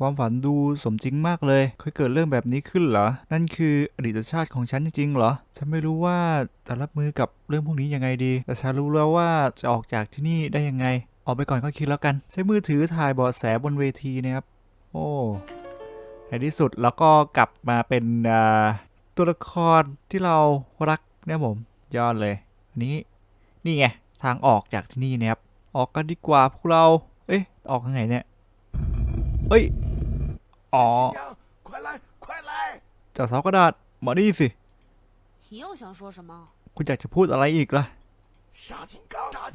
ความฝันดูสมจริงมากเลย เคยเกิดเรื่องแบบนี้ขึ้นเหรอ นั่นคืออดีตชาติของฉันจริงๆเหรอ ฉันไม่รู้ว่าจะรับมือกับเรื่องพวกนี้ยังไงดี แต่ฉันรู้แล้วว่าจะออกจากที่นี่ได้ยังไง ออกไปก่อนก็คิดแล้วกัน ใช้มือถือถ่ายเบาะแสบนเวทีนะครับ โอ้ ในที่สุดเราก็กลับมาเป็นตัวละครที่เรารักเนี่ยผม ยอดเลย อันนี้ นี่ไง ทางออกจากที่นี่นะครับ ออกกันดีกว่าพวกเรา เอ๊ะ ออกทางไหนเนี่ย เอ้ย อ๋อเจ้าสากระดาษมาดีสิ คุณอยากจะพูดอะไรอีกล่ะ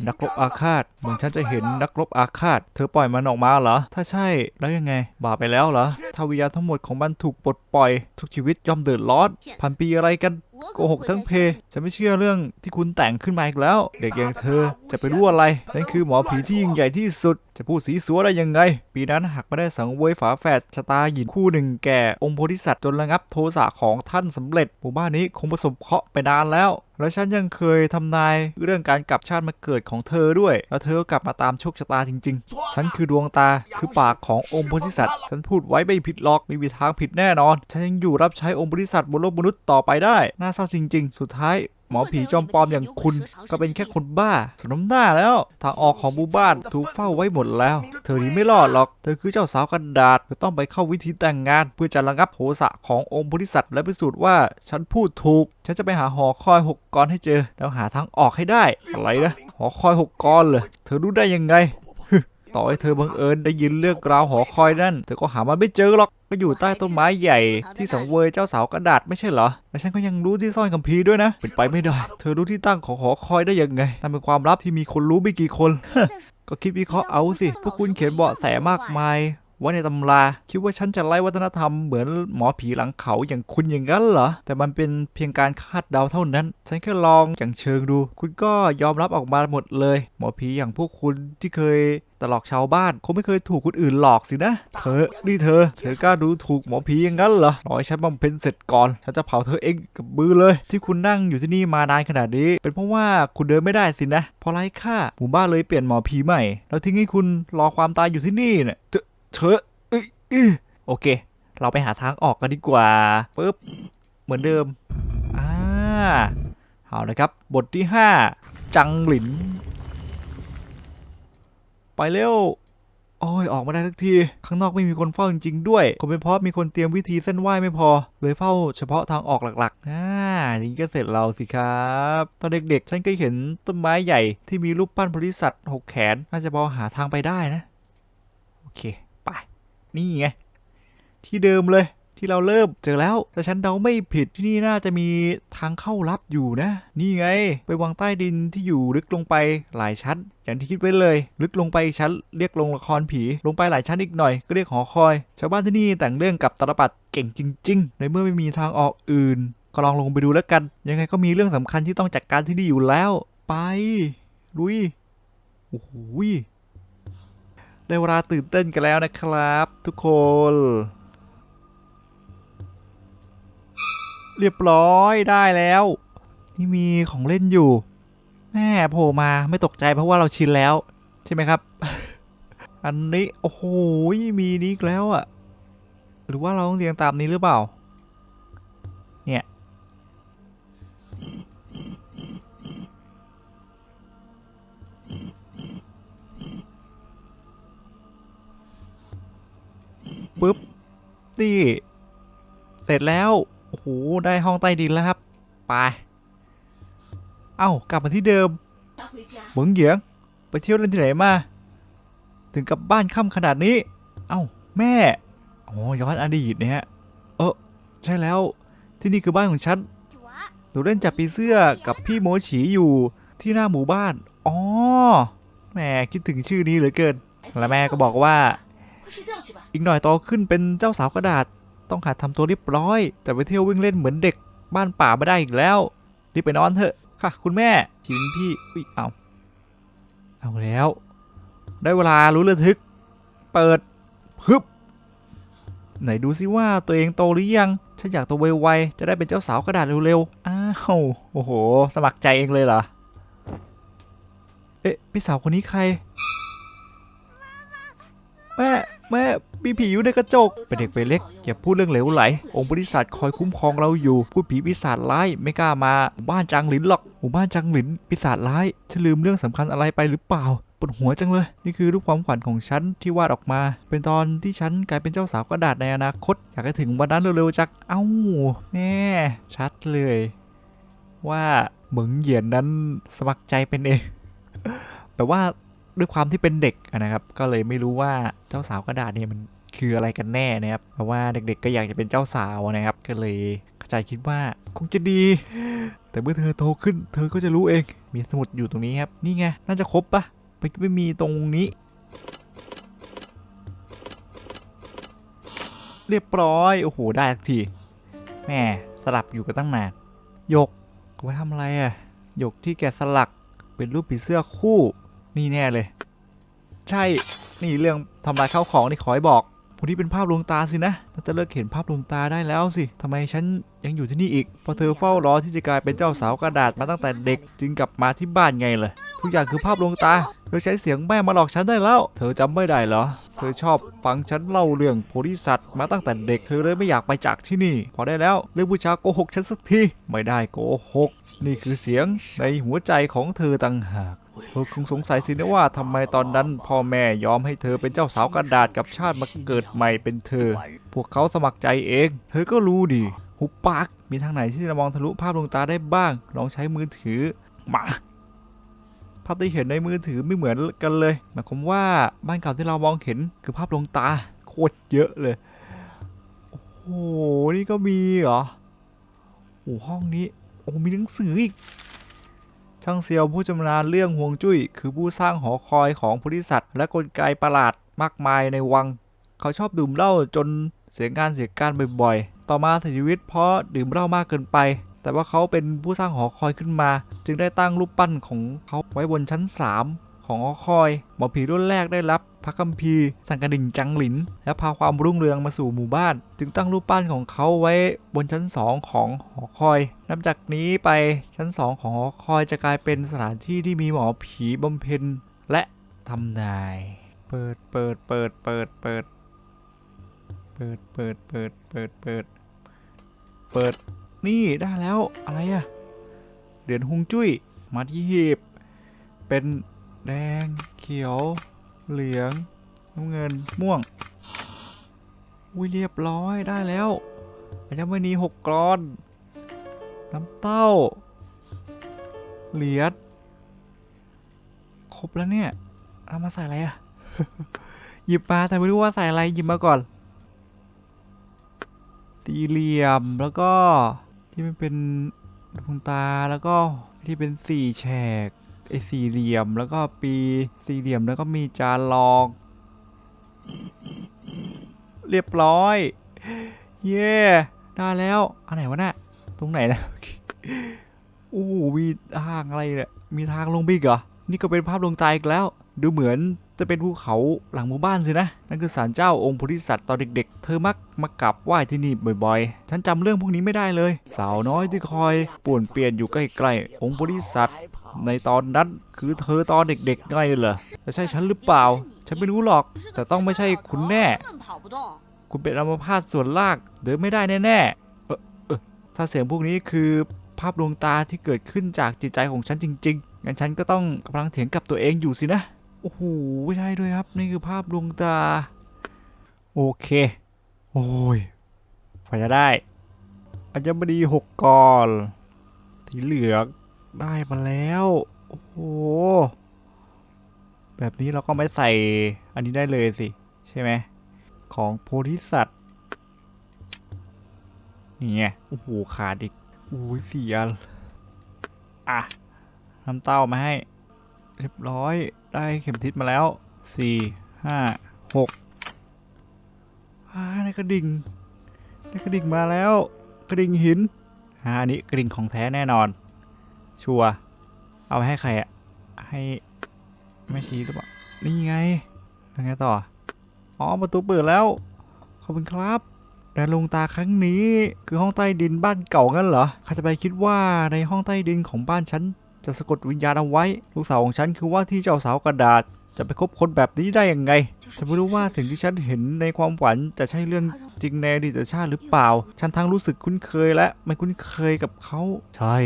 นักรบอาฆาตเหมือนฉันจะเห็นนักรบอาฆาต เธอปล่อยมันออกมาเหรอ ถ้าใช่แล้วยังไง บาปไปแล้วเหรอทวิยาทั้งหมดของมันถูกปลดปล่อย ทุกชีวิตย่อมเดือดร้อน พันปีอะไรกัน โกหกทั้งเพฉันไม่เชื่อเรื่องที่คุณแต่งขึ้นมาอีกแล้ว เด็กอย่างเธอจะไปรู้อะไรนั่นคือหมอผีที่ยิ่งใหญ่ที่สุด จะพูดสีสัวได้ยังไง ปีนั้นหากไม่ได้สังเวยฝาแฝดชะตาหญิงคู่หนึ่งแก่องค์โพธิสัตว์จนระงับโทสะของท่านสำเร็จหมู่บ้านนี้คงประสบเคราะห์ไปนานแล้วและฉันยังเคยทำนายเรื่องการกลับชาติมาเกิดของเธอด้วย แล้วเธอก็กลับมาตามโชคชะตาจริง ๆ ฉันคือดวงตาคือปากขององค์พธิสัตว์ ฉันพูดไว้ไม่ผิดหรอกไม่มีทางผิดแน่นอน ฉันยังอยู่รับใช้องค์พธิสัตว์บนโลกมนุษย์ต่อไปได้น่าเศร้าจริง ๆ สุดท้ายหมอผีจอมปลอมอย่างคุณก็เป็นแค่คนบ้าสนมหน้าแล้ว ทางออกของหมู่บ้านถูกเฝ้าไว้หมดแล้ว เธอนีไม่รอดหรอก เธอคือเจ้าสาวกันดาษเธอต้องไปเข้าวิธีแต่งงาน เพื่อจะระงับโทสะขององค์โพธิสัตว์และพิสูจน์ว่าฉันพูดถูก ฉันจะไปหาหอคอยหกกรให้เจอ แล้วหาทางออกให้ได้ อะไรนะ หอคอยหกกรเลยเธอรู้ได้ยังไง ต่อให้เธอบังเอิญได้ยินเรื่องราวหอคอยนั่น เธอก็หามันไม่เจอหรอก ก็อยู่ใต้ต้นไม้ใหญ่ที่สังเวยเจ้าสาวกระดาษไม่ใช่เหรอ และฉันก็ยังรู้ที่ซ่อนคัมภีร์ด้วยนะ เป็นไปไม่ได้ เธอรู้ที่ตั้งของหอคอยได้ยังไง นั่นเป็นความลับที่มีคนรู้ไม่กี่คน ก็คิดวิเคราะห์เอาสิ พวกคุณเขียนเบาะแสมากมาย ไว้ในตำรา คิดว่าฉันจะไล่วัฒนธรรมเหมือนหมอผีหลังเขาอย่างคุณอย่างนั้นเหรอ แต่มันเป็นเพียงการคาดเดาเท่านั้น ฉันแค่ลองอย่างเชิงดู คุณก็ยอมรับออกมาหมดเลย หมอผีอย่างพวกคุณที่เคยตลอกชาวบ้านคงไม่เคยถูกคนอื่นหลอกสินะ เธอ นี่เธอ เธอกล้าดูถูกหมอผีอย่างนั้นเหรอรอให้ฉันบำเพ็ญเสร็จก่อน ฉันจะเผาเธอเองกับมือเลย ที่คุณนั่งอยู่ที่นี่มานานขนาดนี้ เป็นเพราะว่าคุณเดินไม่ได้สินะพราะไร้ค่าหมู่บ้านเลยเปลี่ยนหมอผีใหม่ แล้วทิ้งให้คุณรอความตายอยู่ที่นี่เนี่ย เธอเอเอ้ยโอเค เราไปหาทางออกกันดีกว่าปึ๊บเหมือนเดิมอ่าเอาละครับ บทที่ 5 จังหลิน ไปเร็วโอ้ยออกมาได้สักที ข้างนอกไม่มีคนเฝ้าจริงๆด้วยคงเป็นเพราะมีคนเตรียมวิธีเส้นไหว้ไม่พอ เลยเฝ้าเฉพาะทางออกหลักๆอ่าอย่างนี้ก็เสร็จเราสิครับ ตอนเด็กๆ ฉันเคยเห็นต้นไม้ใหญ่ที่มีรูปปั้นโพธิสัตว์หกแขน น่าจะพอหาทางไปได้นะ โอเค นี่ไง ที่เดิมเลยที่เราเริ่มเจอแล้วแต่ฉันเดาไม่ผิดที่นี่น่าจะมีทางเข้าลับอยู่นะ นี่ไง ไปวางใต้ดินที่อยู่ลึกลงไปหลายชั้น อย่างที่คิดไว้เลย ลึกลงไปชั้นเรียกลงละครผี ลงไปหลายชั้นอีกหน่อยก็เรียกหอคอย ชาวบ้านที่นี่แต่งเรื่องกับตลปัดเก่งจริง ๆ ในเมื่อไม่มีทางออกอื่น ก็ลองลงไปดูแล้วกัน ยังไงก็มีเรื่องสำคัญที่ต้องจัดการที่นี่อยู่แล้ว ไปลุยโอ้โห ได้เวลาตื่นเต้นกันแล้วนะครับ ทุกคน เรียบร้อยได้แล้ว นี่มีของเล่นอยู่แม่โผล่มาไม่ตกใจเพราะว่าเราชินแล้ว ใช่ไหมครับ อันนี้ โอ้โหมีนี้แล้วอะหรือว่าเราต้องเรียงตามนี้หรือเปล่า เนี่ย ปึ๊บนี่ เสร็จแล้ว โอ้โห ได้ห้องใต้ดินแล้วครับ ไป เอ้ากลับมาที่เดิมเหมืองเหยียง ไปเที่ยวเล่นที่ไหนมา ถึงกับบ้านค่ำขนาดนี้ เอ้า แม่ อ๋อย้อนอดีตเนี่ยฮะเออใช่แล้ว ที่นี่คือบ้านของฉัน หนูเล่นจับปีเสื้อกับพี่โมฉีอยู่ที่หน้าหมู่บ้าน อ๋อ แม่คิดถึงชื่อนี้เหลือเกิน และแม่ก็บอกว่า อีกหน่อยโตขึ้นเป็นเจ้าสาวกระดาษ ต้องหัดทำตัวเรียบร้อย แต่ไปเที่ยววิ่งเล่นเหมือนเด็กบ้านป่าไม่ได้อีกแล้ว รีบไปนอนเถอะค่ะ คุณแม่ชินพี่อุ้ยเอาเอาแล้ว ได้เวลารู้เระทึก เปิดฮึบไหนดูซิว่าตัวเองโตหรือยัง ฉันอยากโตไวๆ จะได้เป็นเจ้าสาวกระดาษเร็วๆ อ้าว โอ้โห สมัครใจเองเลยเหรอ เอ๊ะ พี่สาวคนนี้ใคร แม่ แม่ มีผีอยู่ในกระจก เป็นเด็กไปเล็ก อย่าพูดเรื่องเหลวไหล องค์บริษัทคอยคุ้มครองเราอยู่ พูดผีปีศาจร้ายไม่กล้ามา หมู่บ้านจางหลินหรอก หมู่บ้านจางหลินปีศาจร้ายฉันลืมเรื่องสำคัญอะไรไปหรือเปล่าปวดหัวจังเลย นี่คือรูปความฝันของฉันที่วาดออกมา เป็นตอนที่ฉันกลายเป็นเจ้าสาวกระดาษในอนาคต อยากให้ถึงวันนั้นเร็วๆจัก เอ้าแม่ชัดเลย ว่าเหมิงเหยียนนั้นสมัครใจเป็นเองแต่ว่า ด้วยความที่เป็นเด็กนะครับ ก็เลยไม่รู้ว่าเจ้าสาวกระดาษเนี่ยมันคืออะไรกันแน่นะครับเพราะว่าเด็กๆก็อยากจะเป็นเจ้าสาวนะครับ ก็เลยเข้าใจคิดว่าคงจะดี แต่เมื่อเธอโตขึ้น เธอก็จะรู้เอง มีสมุดอยู่ตรงนี้ครับ นี่ไง น่าจะครบปะไม่ไม่มีตรงนี้ เรียบร้อย โอ้โห ได้สักที แม่สลับอยู่กันตั้งนานหยกกูไปทำอะไรอะหยกที่แกสลักเป็นรูปผีเสื้อคู่ นี่แน่เลย ใช่นี่เรื่องทำลายข้าวของนี่ขอให้บอกพวกนี้เป็นภาพลวงตาสินะน่าจะเลิกเห็นภาพลวงตาได้แล้วสิทำไมฉันยังอยู่ที่นี่อีกพราะเธอเฝ้ารอที่จะกลายเป็นเจ้าสาวกระดาษมาตั้งแต่เด็กจึงกลับมาที่บ้านไงเลยทุกอย่างคือภาพลวงตาเธอใช้เสียงแม่มาหลอกฉันได้แล้ว เธอจำไม่ได้เหรอ เธอชอบฟังฉันเล่าเรื่องโพธิสัตว์มาตั้งแต่เด็ก เธอเลยไม่อยากไปจากที่นี่ พอได้แล้วเรื่องผู้ชายโกหกฉันสักที ไม่ได้โกหก นี่คือเสียงในหัวใจของเธอต่างหาก เธอคงสงสัยสินะว่าทำไมตอนนั้นพ่อแม่ยอมให้เธอเป็นเจ้าสาวกระดาษกับชาติมาเกิดใหม่เป็นเธอ พวกเขาสมัครใจเอง เธอก็รู้ดีหุบปากมีทางไหนที่จะมองทะลุภาพดวงตาได้บ้าง ลองใช้มือถือมาภาพที่เห็นในมือถือไม่เหมือนกันเลยหมายความว่าบ้านเก่าที่เรามองเห็นคือภาพดวงตาโคตรเยอะเลยโอ้โหนี่ก็มีเหรอโอ้ห้องนี้ โอ้มีหนังสืออีก ช่างเซียวผู้ชำนาญเรื่องห่วงจุ้ย คือผู้สร้างหอคอยของบริษัทและกลไกประหลาดมากมายในวัง เขาชอบดื่มเหล้าจนเสียงานเสียการบ่อยๆ ต่อมาเสียชีวิตเพราะดื่มเหล้ามากเกินไป แต่ว่าเขาเป็นผู้สร้างหอคอยขึ้นมา จึงได้ตั้งรูปปั้นของเขาไว้บนชั้น 3 ของหอคอย หมอผีรุ่นแรกได้รับพระคัมภีร์สังกดิ่งจังหลิน และพาความรุ่งเรืองมาสู่หมู่บ้าน จึงตั้งรูปปั้นของเขาไว้บนชั้น 2 ของหอคอย นับจากนี้ไปชั้น 2 ของหอคอยจะกลายเป็นสถานที่ที่มีหมอผีบำเพ็ญและทำนาย เปิดเปิดเปิดเปิดเปิดเปิดเปิดเปิดเปิดเปิดเปิดนี่ได้แล้วอะไรอะเหรียญฮุงจุ้ยมาที่หีบเป็น แดง เขียว เหลือง น้ำเงิน ม่วง อุ้ยเรียบร้อยได้แล้วอัญมณีหกกรอน น้ำเต้า เหรียญ ครบแล้วเนี่ย เอามาใส่อะไรอะหยิบมาแต่ไม่รู้ว่าใส่อะไรหยิบมาก่อน สี่เหลี่ยมแล้วก็ที่มันเป็นดวงตาแล้วก็ที่เป็นสี่แฉก ไอ้สี่เหลี่ยมแล้วก็ปีสี่เหลี่ยมแล้วก็มีจานรอง เรียบร้อย เย้ได้แล้วอันไหนวะน่ะตรงไหนนะโอ้มีทางอะไรเนี่ยมีทางลงบิ๊กเหรอ นี่ก็เป็นภาพลวงใจอีกแล้ว ดูเหมือนจะเป็นภูเขาหลังหมู่บ้านสินะ นั่นคือศาลเจ้าองค์โพธิสัตว์ตอนเด็กๆ เธอมักมากับไหว้ที่นี่บ่อยๆ ฉันจำเรื่องพวกนี้ไม่ได้เลย สาวน้อยที่คอยป่วนเปลี่ยนอยู่ใกล้ๆ องค์โพธิสัตว์ในตอนนั้นคือเธอตอนเด็กๆไงเหรอจะใช่ฉันหรือเปล่า ฉันไม่รู้หรอก แต่ต้องไม่ใช่คุณแน่ คุณเป็นอัมพาตส่วนลากเดินไม่ได้แน่ๆถ้าเสียงพวกนี้คือภาพดวงตาที่เกิดขึ้นจากจิตใจของฉันจริงๆงั้นฉันก็ต้องกำลังเถียงกับตัวเองอยู่สินะ โอ้โหใช่ด้วยครับ นี่คือภาพดวงตา โอเค โอ้ยพอจะได้อัญมณีหกกอนสีเหลืองได้มาแล้ว โอ้โห แบบนี้เราก็ไม่ใส่อันนี้ได้เลยสิ ใช่ไหม ของโพธิสัตว์ นี่ไง โอ้โห ขาดอีกโอ้ยเสียอะน้ำเต้ามาให้ เรียบร้อย ได้เข็มทิศมาแล้วสี่ห้าหกอ่าได้กระดิ่งได้กระดิ่งมาแล้ว กระดิ่งหินอ่าอันนี้กระดิ่งของแท้แน่นอน ชัวเอาไปให้ใครอะให้แม่ชีหรือเปล่านี่ไงยังไงต่ออ๋อประตูเปิดแล้วขอบคุณครับแดนลงตาครั้งนี้คือห้องใต้ดินบ้านเก่างั้นเหรอใครจะไปคิดว่าในห้องใต้ดินของบ้านฉัน จะสะกดวิญญาณเอาไว้ ลูกสาวของฉันคือว่าที่เจ้าสาวกระดาษ จะไปคบคนแบบนี้ได้ยังไง ฉันไม่รู้ว่าสิ่งที่ฉันเห็นในความฝันจะใช่เรื่องจริงในอดีตชาติหรือเปล่า ฉันทั้งรู้สึกคุ้นเคยและไม่คุ้นเคยกับเขา ใช่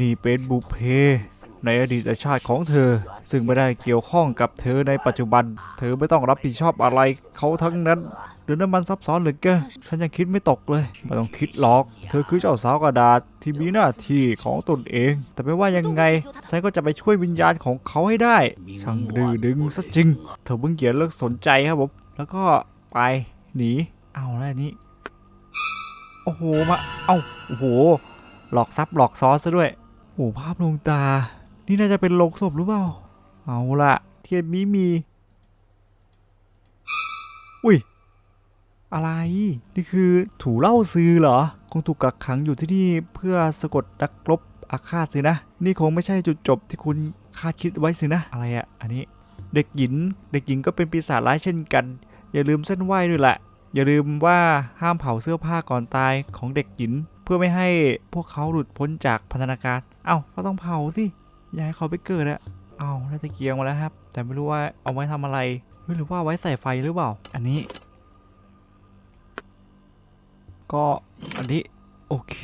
นี่เป็นบุเพ ในอดีตชาติของเธอ ซึ่งไม่ได้เกี่ยวข้องกับเธอในปัจจุบัน เธอไม่ต้องรับผิดชอบอะไรเขาทั้งนั้น หรือน้ำมันซับซ้อนเหลือเกินฉันยังคิดไม่ตกเลยไม่ต้องคิดหรอก เธอคือเจ้าสาวกระดาษที่มีหน้าที่ของตนเอง แต่ไม่ว่ายังไงฉันก็จะไปช่วยวิญญาณของเขาให้ได้ ช่างดื้อดึงซะจริง เธอเพิ่งเกียรเลิกสนใจครับผม แล้วก็ไปหนี เอาแล้วอันนี้ โอ้โห มา เอ้าโอ้โห หลอกซับหลอกซอสซะด้วย โอ้โหภาพลวงตา นี่น่าจะเป็นโลงศพหรือเปล่า เอาละเทียนมีมี อุ้ย อะไร นี่คือถูเล่าซื้อเหรอ คงถูกกักขังอยู่ที่นี่เพื่อสะกดนักรบอาฆาตสินะ นี่คงไม่ใช่จุดจบที่คุณคาดคิดไว้สินะ อะไรอะอันนี้ เด็กหญิง เด็กหญิงก็เป็นปีศาจร้ายเช่นกัน อย่าลืมเส้นไหวด้วยแหละ อย่าลืมว่าห้ามเผาเสื้อผ้าก่อนตายของเด็กหญิงเพื่อไม่ให้พวกเขาหลุดพ้นจากพันธนาการ เอ้าก็ต้องเผาสิอย่าให้เขาไปเกิดอะเอาได้ตะเกียงมาแล้วครับ แต่ไม่รู้ว่าเอาไว้ทำอะไรหรือว่าไว้ใส่ไฟหรือเปล่า อันนี้ ก็อันนี้ โอเค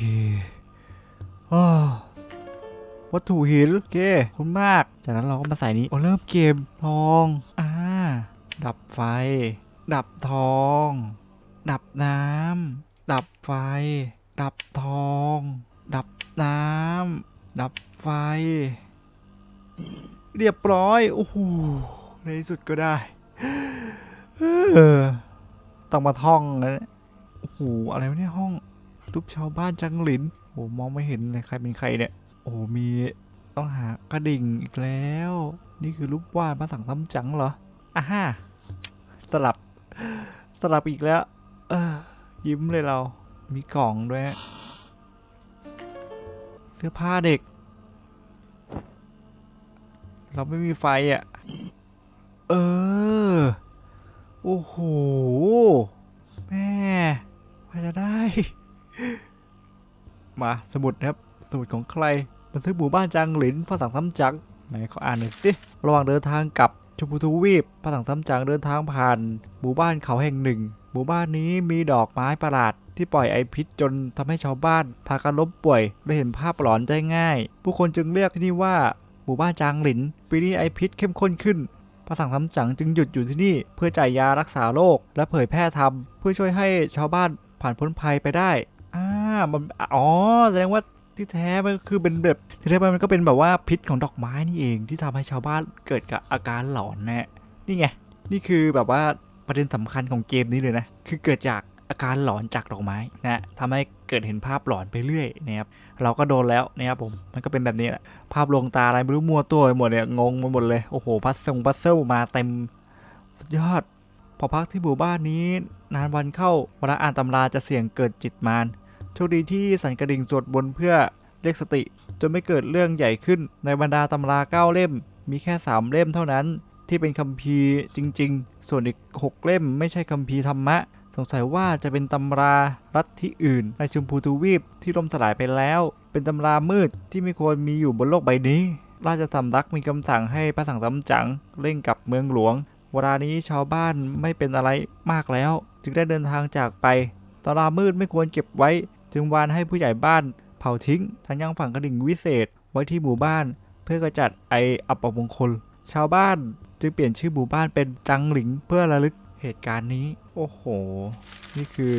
อวัตถุหินโอเคคุณมาก จากนั้นเราก็มาใส่นี้โอ้เริ่มเกมทองอ่าดับไฟ ดับทอง ดับน้ำดับไฟ ดับทอง ดับน้ำดับไฟ เรียบร้อย โอ้โหในที่สุดก็ได้ต้องมาท่องนะ โอ้โหอะไรวะเนี่ยห้องรูปชาวบ้านจังหลินโอ้มองไม่เห็นเลยใครเป็นใครเนี่ย โอ้มีต้องหากระดิ่งอีกแล้ว นี่คือรูปวาดพระสังซ้ำจังเหรออ่าฮ่าสลับสลับอีกแล้ว เออยิ้มเลยเรา มีกล่องด้วย เสื้อผ้าเด็ก เราไม่มีไฟอะ เออ โอ้โห แม่ พาจะได้ มาสมุดนะครับ สมุดของใครบันทึกหมู่บ้านจางหลินพระสังซ้ำจังไหนเขออ่านหน่อยสิระหว่างเดินทางกลับชมพูทวีปพระสังซ้ำจังเดินทางผ่าน หมู่บ้านเขาแห่งหนึ่ง หมู่บ้านนี้มีดอกไม้ประหลาดที่ปล่อยไอพิษจนทำให้ชาวบ้าน พากันล้มป่วยและเห็นภาพหลอนได้ง่าย ผู้คนจึงเรียกที่นี่ว่าหมู่บ้านจางหลิน ปีนี้ไอพิษเข้มข้นขึ้นพระสังซ้ำจังจึงหยุดอยู่ที่นี่ เพื่อจ่ายยารักษาโรคและเผยแพร่ธรรมเพื่อช่วยให้ชาวบ้าน ผ่านพ้นภัยไปได้อ่ามันอ๋อแสดงว่าที่แท้มันคือเป็นแบบที่แท้มันก็เป็นแบบว่าพิษของดอกไม้นี่เองที่ทำให้ชาวบ้านเกิดกับอาการหลอนนะนี่ไงนี่คือแบบว่าประเด็นสำคัญของเกมนี้เลยนะคือเกิดจากอาการหลอนจากดอกไม้นะทำให้เกิดเห็นภาพหลอนไปเรื่อยนะครับเราก็โดนแล้วนะครับผมมันก็เป็นแบบนี้แหละภาพลวงตาอะไรไม่รู้มัวตัวไปหมดเนี่ยงงไปหมดเลยโอ้โหพัซซงพัซเซิลมาเต็มสุดยอด พอพักที่หมู่บ้านนี้ นานวันเข้าเวลาอ่านตำราจะเสี่ยงเกิดจิตมารโชคดีที่สันกระดิ่งสวดบนเพื่อเรียกสติ จนไม่เกิดเรื่องใหญ่ขึ้นในบรรดาตำราเก้าเล่ม มีแค่สามเล่มเท่านั้น ที่เป็นคัมภีร์จริง ๆ ส่วนอีก6เล่มไม่ใช่คัมภีร์ธรรมะ สงสัยว่าจะเป็นตำรารัฐที่อื่น ในชุมพูทวีปที่ล่มสลายไปแล้ว เป็นตำรามืดที่ไม่ควรมีอยู่บนโลกใบนี้ราชสำนักมีคำสั่งให้พระสังสำจังเร่งกลับเมืองหลวง เวลานี้ชาวบ้านไม่เป็นอะไรมากแล้ว จึงได้เดินทางจากไปตำรามืดไม่ควรเก็บไว้ จึงวานให้ผู้ใหญ่บ้านเผาทิ้งทั้งยังฝังกระดิ่งวิเศษไว้ที่หมู่บ้าน เพื่อกระจัดไออัปมงคล ชาวบ้านจึงเปลี่ยนชื่อหมู่บ้านเป็นจังหลิงเพื่อระลึกเหตุการณ์นี้ โอ้โห นี่คือ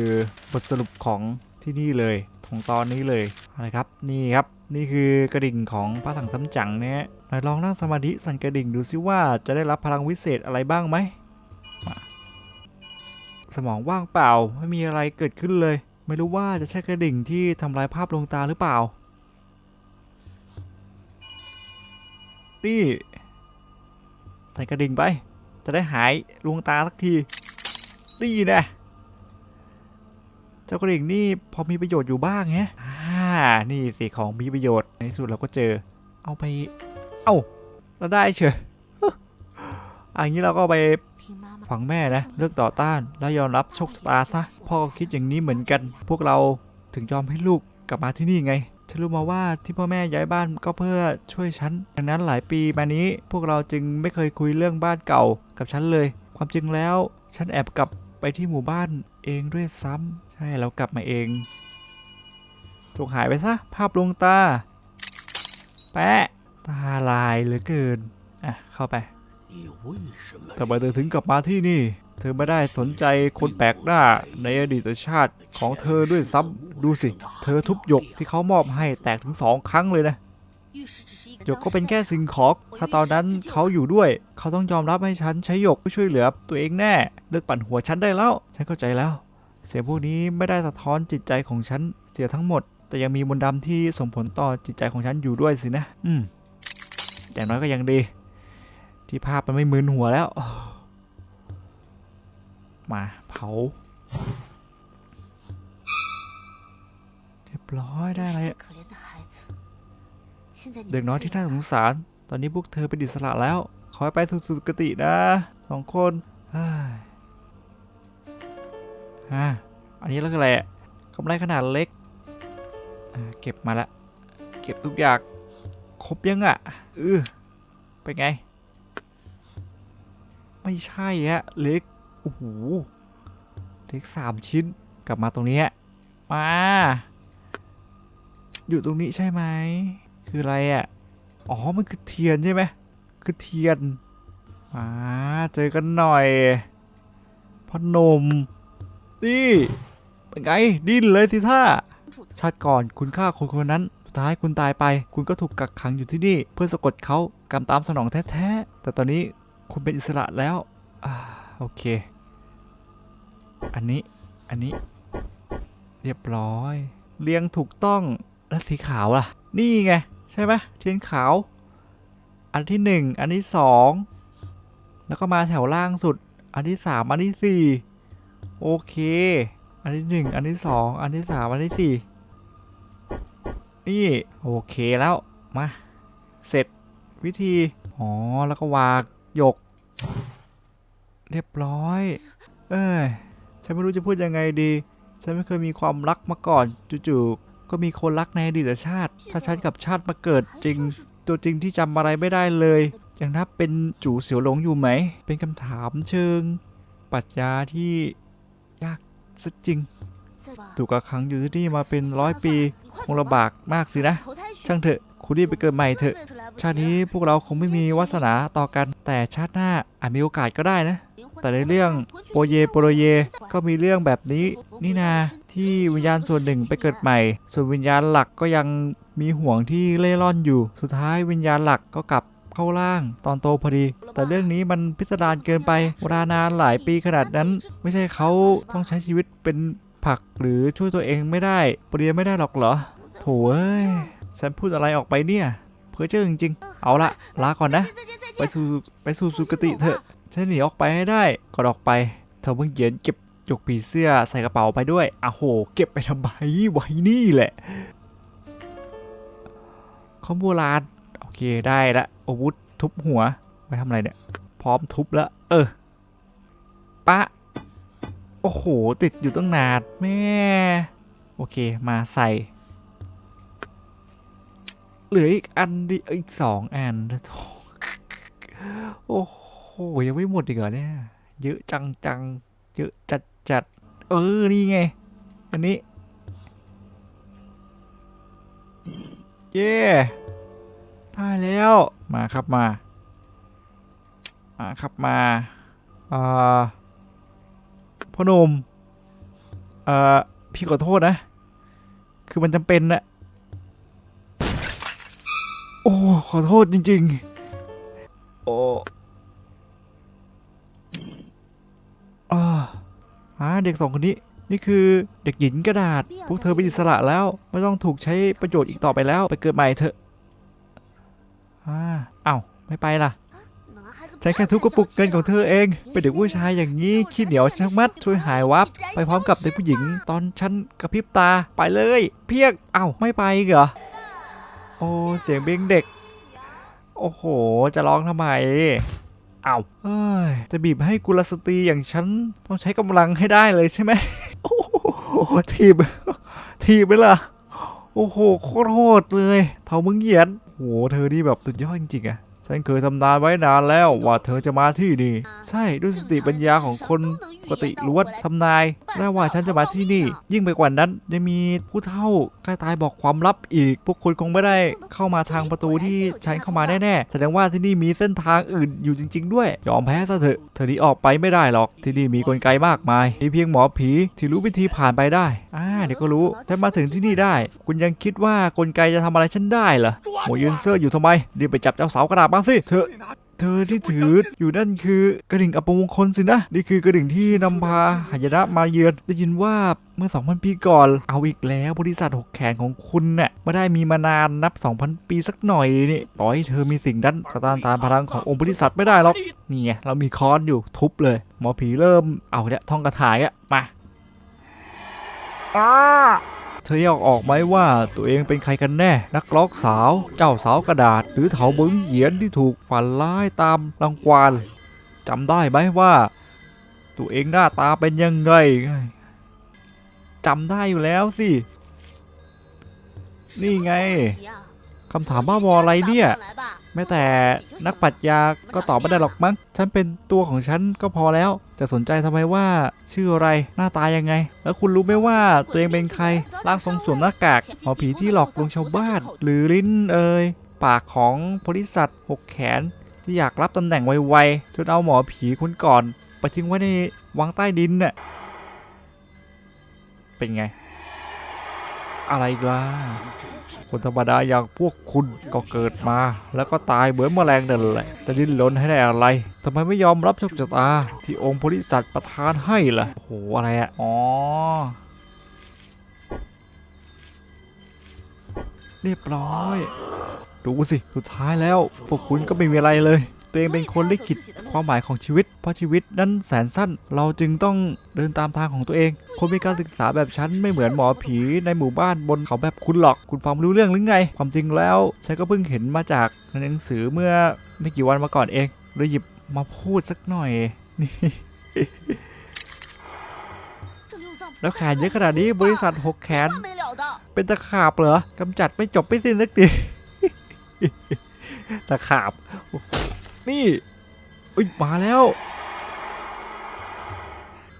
บทสรุปของที่นี่เลยของตอนนี้เลยนะครับ นี่ครับ นี่คือกระดิ่งของพระสังสำจังเนี่ยไหนลองนั่งสมาธิสั่นกระดิ่งดูซิว่าจะได้รับพลังวิเศษอะไรบ้างไหม สมองว่างเปล่าไม่มีอะไรเกิดขึ้นเลย ไม่รู้ว่าจะใช่กระดิ่งที่ทำลายภาพลวงตาหรือเปล่า นี่ใส่กระดิ่งไป จะได้หายลวงตาสักทีนี่นะเจ้ากระดิ่งนี่พอมีประโยชน์อยู่บ้างแฮะอ่า นี่สิของมีประโยชน์ ในสุดเราก็เจอ เอาไป เอ้า เราได้เฉยอันนี้เราก็ไปฝังแม่นะ เลือกต่อต้าน แล้วยอมรับโชคชะตาซะ พ่อก็คิดอย่างนี้เหมือนกัน พวกเราถึงยอมให้ลูกกลับมาที่นี่ไงฉันรู้มาว่าที่พ่อแม่ย้ายบ้านก็เพื่อช่วยฉัน ดังนั้นหลายปีมานี้พวกเราจึงไม่เคยคุยเรื่องบ้านเก่ากับฉันเลย ความจริงแล้วฉันแอบกลับไปที่หมู่บ้านเองด้วยซ้ำ ใช่เรากลับมาเอง ถูกหายไปซะ ภาพลวงตา แปะ ตาลายเหลือเกิน อะ เข้าไปแต่ไมเธอถึงกลับมาที่นี่ เธอไม่ได้สนใจคนแปลกหน้าในอดีตชาติของเธอด้วยซ้ำดูสิ เธอทุบหยกที่เขามอบให้แตกถึงสองครั้งเลยนะหยกก็เป็นแค่สิ่งของถ้าตอนนั้นเขาอยู่ด้วย เขาต้องยอมรับให้ฉันใช้หยกเพื่อช่วยเหลือตัวเองแน่ เลิกปั่นหัวฉันได้แล้ว ฉันเข้าใจแล้ว เสียงพวกนี้ไม่ได้สะท้อนจิตใจของฉันเสียทั้งหมด แต่ยังมีมนต์ดำที่ส่งผลต่อจิตใจของฉันอยู่ด้วยสินะ อืม อย่างน้อยก็ยังดี ที่ภาพมันไม่มึนหัวแล้ว มาเผาเรียบร้อยได้อะไรเด็กน้อยที่น่าสงสาร ตอนนี้พวกเธอเป็นอิสระแล้ว ขอให้ไปสู่สุคตินะสองคนฮ่าอันนี้แล้วก็แหละกำไรขนาดเล็ก เก็บมาละ เก็บทุกอย่าง ครบยังอะเออเป็นไง ไม่ใช่อะเล็กโอ้โหเล็กสามชิ้น กลับมาตรงนี้มา อยู่ตรงนี้ใช่ไหม คืออะไรอะ อ๋อ มันคือเทียนใช่ไหม คือเทียน มาเจอกันหน่อยพนมนี่เป็นไง ดิ้นเลยสิท่า ชาติก่อนคุณฆ่าคนคนนั้นสุดท้ายคุณตายไป คุณก็ถูกกักขังอยู่ที่นี่ เพื่อสะกดเขากรรมตามสนองแท้ๆ แต่ตอนนี้คุณเป็นอิสระแล้วอ่าโอเค อันนี้ อันนี้ เรียบร้อย เรียงถูกต้องแล้วสีขาวล่ะ นี่ไง ใช่ไหมเทียนขาว อันที่หนึ่งอันที่สองแล้วก็มาแถวล่างสุด อันที่สามอันที่สี่โอเค อันที่หนึ่งอันที่สองอันที่สามอันที่สี่ นี่โอเคแล้วมาเสร็จวิธี อ๋อ แล้วก็วางหยก เรียบร้อย เอ้ย ฉันไม่รู้จะพูดยังไงดี ฉันไม่เคยมีความรักมาก่อน จู่ๆ ก็มีคนรักในอดีตชาติ ถ้าฉันกับชาติมาเกิดจริง ตัวจริงที่จำอะไรไม่ได้เลย ยังนับเป็นจู่เสียวหลงอยู่ไหม เป็นคำถามเชิงปรัชญาที่ยากซะจริง ถูกกักขังอยู่ที่นี่มาเป็นร้อยปี งลำบากมากสินะ ช่างเถอะคุณรีบไปเกิดใหม่เถอะ ชาตินี้พวกเราคงไม่มีวาสนาต่อกัน แต่ชาติหน้าอาจมีโอกาสก็ได้นะ แต่ในเรื่องโปเยโปรเยก็มีเรื่องแบบนี้นี่นาที่วิญญาณส่วนหนึ่งไปเกิดใหม่ ส่วนวิญญาณหลักก็ยังมีห่วงที่เล่ร่อนอยู่ สุดท้ายวิญญาณหลักก็กลับเข้าล่างตอนโตพอดี แต่เรื่องนี้มันพิสดารเกินไปเวลานานหลายปีขนาดนั้น ไม่ใช่เขาต้องใช้ชีวิตเป็นผักหรือช่วยตัวเองไม่ได้เปลี่ยนไม่ได้หรอกเหรอ โถ่เอ้ยฉันพูดอะไรออกไปเนี่ย เพื่อเจอจริงๆ เอาละลาก่อนนะ ไปสู่ไปสู่สุคติเถอะ ฉันหนีออกไปให้ได้ก่อนออกไป เธอเพิ่งเย็นเก็บยกผีเสื้อใส่กระเป๋าไปด้วยอ้โห เก็บไปทำไมไว้นี่แหละ ข้อมูลานโอเคได้ละอาวุธทุบหัวไปทำอะไรเนี่ย พร้อมทุบแล้ว เออ ปะ โอ้โห ติดอยู่ตั้งนานแม่ โอเค มาใส่ เหลืออีกอันดิอีกสองอันโอ้โหยังไม่หมดอีกเหรอเนี่ย เยอะจังจังเยอะจัดจัดเออ นี่ไง อันนี้ เย้ได้แล้ว มาครับมา มาครับมาอ่าพ่อหนุ่มเอ่อ พี่ขอโทษนะ คือมันจำเป็นนะ โอ้ ขอโทษจริง ๆ โอ้อาอ่าเด็กสองคนนี้ นี่คือเด็กหญิงกระดาษ พวกเธอเป็นอิสระแล้ว ไม่ต้องถูกใช้ประโยชน์อีกต่อไปแล้ว ไปเกิดใหม่เถอะอ่าเอ้า ไม่ไปล่ะใช้แค่ทุกกระปุกเงินของเธอเอง เป็นเด็กผู้ชายอย่างนี้ ขี้เหนียวชักมัด ช่วยหายวับ ไปพร้อมกับเด็กผู้หญิง ตอนฉันกระพริบตา ไปเลย เพียก เอ้า ไม่ไปเหรอ อ้เสียงเบ้งเด็ก โอ้โห จะร้องทำไมเอ้าเอ้ยจะบีบให้กุลสตรีอย่างฉันต้องใช้กำลังให้ได้เลยใช่ไหมโอ้โหทีบทีบไปล่ะโอ้โหโคตรโหดเลยเท่ามึงเหยียนโอ้โหเธอนี่แบบสุดยอดจริงๆอะ ฉันเคยทำนานไว้นานแล้วว่าเธอจะมาที่นี่ ใช่ด้วยสติปัญญาของคนปกติล้วนทำนายได้ว่าฉันจะมาที่นี่ ยิ่งไปกว่านั้นยังมีผู้เฒ่าใกล้ตายบอกความลับอีก พวกคุณคงไม่ได้เข้ามาทางประตูที่ฉันเข้ามาแน่ๆแสดงว่าที่นี่มีเส้นทางอื่นอยู่จริง ๆ ด้วย ยอมแพ้ซะเถอะเธอนี้ออกไปไม่ได้หรอก ที่นี่มีกลไกมากมายมีเพียงหมอผีที่รู้วิธีผ่านไปได้อ่าเดี๋ยวก็รู้ฉันมาถึงที่นี่ได้ คุณยังคิดว่ากลไกจะทำอะไรฉันได้เหรอหมอยืนเซอร์อยู่ทำไมรีบไปจับเจ้าเสากระดาษมาสิเธอเธอที่ถืออยู่นั่นคือกระดิ่งอัปมงคลสินะ นี่คือกระดิ่งที่นำพาหายนะมาเยือน ได้ยินว่าเมื่อ 2,000 ปีก่อน เอาอีกแล้วบริษัทหกแขนของคุณเนี่ยไม่ได้มีมานานนับ 2,000 ปีสักหน่อยนี่ต่อให้เธอมีสิ่งนั้นก็ต้านทานพลังขององค์บริษัทไม่ได้หรอกนี่ไงเรามีค้อนอยู่ทุบเลย หมอผีเริ่มเอาเนี่ยท่องกระถายอะมา ธอแยกออกไหมว่าตัวเองเป็นใครกันแน่ นักล็อกสาว เจ้าสาวกระดาษ หรือเถาบุ้งเหยียนที่ถูกฝันร้ายตามรังควานจำได้ไหมว่า ตัวเองหน้าตาเป็นยังไงจำได้อยู่แล้วสิ นี่ไงคำถามบ้าบออะไรเนี่ย แม้แต่นักปรัชญาก็ตอบไม่ได้หรอกมั้ง ฉันเป็นตัวของฉันก็พอแล้ว จะสนใจทำไมว่าชื่ออะไรหน้าตายังไง แล้วคุณรู้ไหมว่าตัวเองเป็นใคร ร่างทรงสวมหน้ากากหมอผีที่หลอกลวงชาวบ้าน หรือลิ้นเอ่ยปากของบริษัทหกแขน ที่อยากรับตำแหน่งไวๆจนเอาหมอผีคุณก่อนไปทิ้งไว้ในวังใต้ดินน่ะเป็นไง อะไรอีล่ะ คนธรรมดาอย่างพวกคุณก็เกิดมา แล้วก็ตายเหมือนแมลงนั่นแหละจะดิ้นรนให้ได้อะไรทำไมไม่ยอมรับโชคชะตา ที่องค์โพธิสัตว์ประทานให้ล่ะโอ้โหอะไรอะอ๋อเรียบร้อย ดูสิ สุดท้ายแล้ว พวกคุณก็ไม่มีอะไรเลย ตัวเองเป็นคนลิขิตความหมายของชีวิต เพราะชีวิตนั้นแสนสั้น เราจึงต้องเดินตามทางของตัวเอง คนมีการศึกษาแบบฉันไม่เหมือนหมอผีในหมู่บ้านบนเขาแบบคุณหรอก คุณฟังรู้เรื่องหรือไง ความจริงแล้วฉันก็เพิ่งเห็นมาจากหนังสือเมื่อไม่กี่วันมาก่อนเองเลยหยิบมาพูดสักหน่อยนี่แล้วแขนเยอะขนาดนี้บริษัทหกแขน เป็นตะขาบเหรอกำจัดไม่จบไม่สิ้นสักทีตะขาบ นี่อ้ยมาแล้ว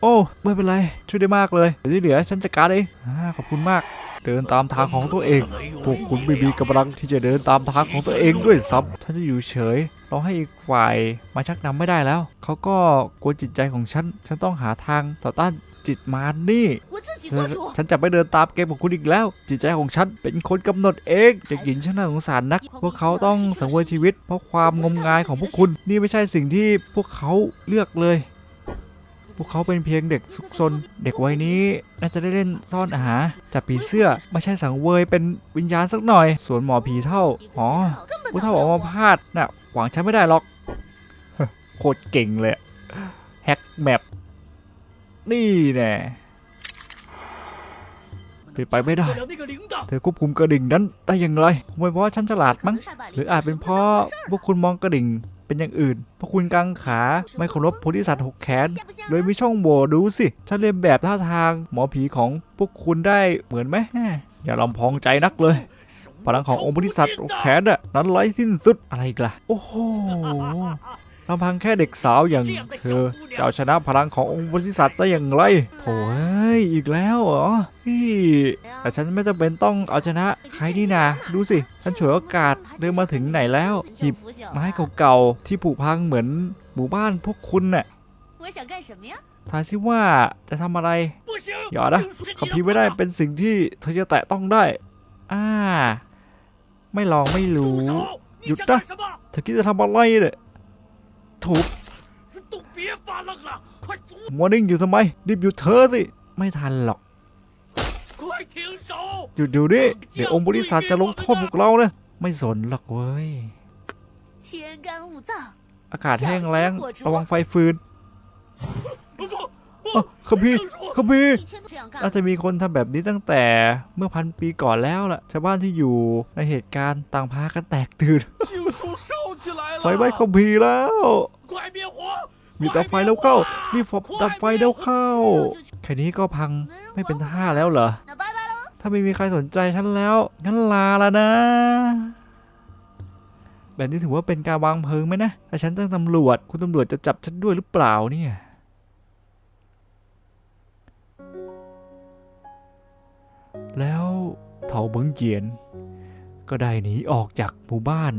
โอ้ไม่เป็นไร ช่วยได้มากเลยเดี๋ยวที่เหลือฉันจัดการเองอขอบคุณมาก เดินตามทางของตัวเอง พวกคุณม่มีกำลังที่จะเดินตามทางของตัวเองด้วยซ้ำฉันจะอยู่เฉยเราให้อีกฝ่ายมาชักนำไม่ได้แล้ว เขาก็กลัวจิตใจของฉัน ฉันต้องหาทางต่อต้านจิตมารนี่ ฉันจะไม่เดินตามเกมของคุณอีกแล้ว จิตใจของฉันเป็นคนกำหนดเองเด็กหญิงช่างน่าสงสารนัก พวกเขาต้องสังเวยชีวิต เพราะความงมงายของพวกคุณ นี่ไม่ใช่สิ่งที่พวกเขาเลือกเลย พวกเขาเป็นเพียงเด็กซุกซน เด็กวัยนี้น่าจะได้เล่นซ่อนอาหารจับผีเสื้อไม่ใช่สังเวยเป็นวิญญาณสักหน่อย ส่วนหมอผีเท่าอ๋อผู้เท่าออกมาพาดน่ะหวังฉันไม่ได้หรอกโคตรเก่งเลยแฮกแมปนี่แน่ เป็นไปไม่ได้ เธอควบคุมกระดิ่งนั้นได้อย่างไรคงเป็นเพราะฉันฉลาดมั้ง หรืออาจเป็นเพราะพวกคุณมองกระดิ่งเป็นอย่างอื่น พวกคุณกางขาไม่เคารพโพธิสัตว์หกแขนโดยมีช่องโหว่ดูสิ ฉันเรียนแบบท่าทางหมอผีของพวกคุณได้เหมือนไหมอย่าลำพองใจนักเลยพลังขององค์พธิสัตว์หกแขนน่ะนั้นไร้สิ้นสุดอะไรกล่ะ โอ้โห ลำพังแค่เด็กสาวอย่างเธอจะเอาชนะพลังขององค์บริษัทได้อย่างไรโถ่อีกแล้วเหรอพี่แต่ฉันไม่จำเป็นต้องเอาชนะใครนี่นาดูสิ ฉันฉวยโอกาสเดินมาถึงไหนแล้วหยิบไม้เก่าๆที่ผุพังเหมือนหมู่บ้านพวกคุณน่ะทายซิว่าจะทำอะไร อย่านะขัพีไม่ได้เป็นสิ่งที่เธอจะแตะต้องได้ อ่า ไม่ลองไม่รู้ หยุดนะเธอคิดจะทำอะไรเนี่ย ถูกมัวนิ่งอยู่ทำไมรีบอยู่เธอสิ ไม่ทันหรอก หยุดอยู่ดิเดี๋ยวองค์บริษัทจะลงโทษพวกเราเนะไม่สนหรอกเว้ย อากาศแห้งแล้ง ระวังไฟฟืน 不不 อ่ะคัมภีร์คัมภีร์ 以前都这样干 น่า。จะมีคนทำแบบนี้ตั้งแต่เมื่อพันปีก่อนแล้วล่ะ ชาวบ้านที่อยู่ในเหตุการณ์ต่างพากันแตกตื่น 经书烧起来 ไฟไหม้คัมภีร์แล้ว 快灭火！ มีดับไฟแล้วเข้า รีบดับไฟแล้วเข้า แค่นี้ก็พังไม่เป็นท่าแล้วเหรอ 那拜拜喽。 ท ถ้าไม่มีใครสนใจฉันแล้ว งั้นลาแล้วนะ แบบนี้ถือว่าเป็นการวางเพลิงไหมนะ ถ้าฉันตั้งตำรวจ คุณตำรวจจะจับฉันด้วยหรือเปล่าเนี่ย แล้วเถาเบิงเจียน ก็ได้หนีออกจากหมู่บ้าน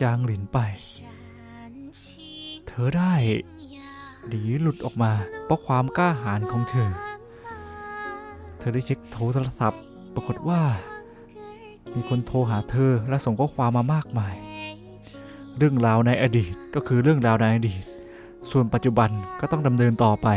จางหลินไป เธอได้หนีหลุดออกมาเพราะความกล้าหาญของเธอ เธอได้เช็คโทรศัพท์ ปรากฏว่า มีคนโทรหาเธอและส่งข้อความมามากมาย เรื่องราวในอดีตก็คือเรื่องราวในอดีต ส่วนปัจจุบันก็ต้องดำเนินต่อไป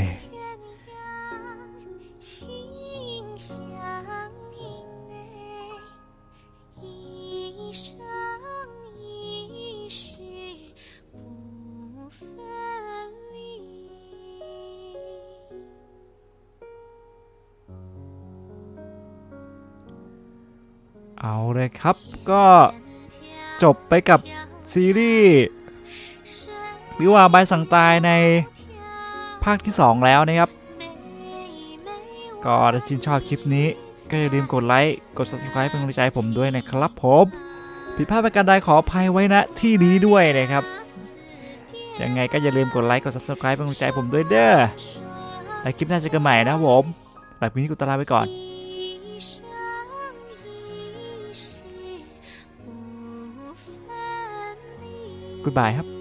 ก็จบไปกับซีรีส์วิวาใบสังตายในภาคที่ 2 แล้วนะครับ ก็ถ้าชื่นชอบคลิปนี้ ก็อย่าลืมกดไลค์ กด subscribe เป็นกำลังใจผมด้วยนะครับผมผิดพลาดประการใดขออภัยไว้ณที่นี้ด้วยนะครับ ยังไงก็อย่าลืมกดไลค์ กด subscribe เป็นกำลังใจผมด้วยเด้อ และคลิปหน้าเจอกันใหม่นะผมแบบนี้กูตลาไปก่อน Goodbye ครับ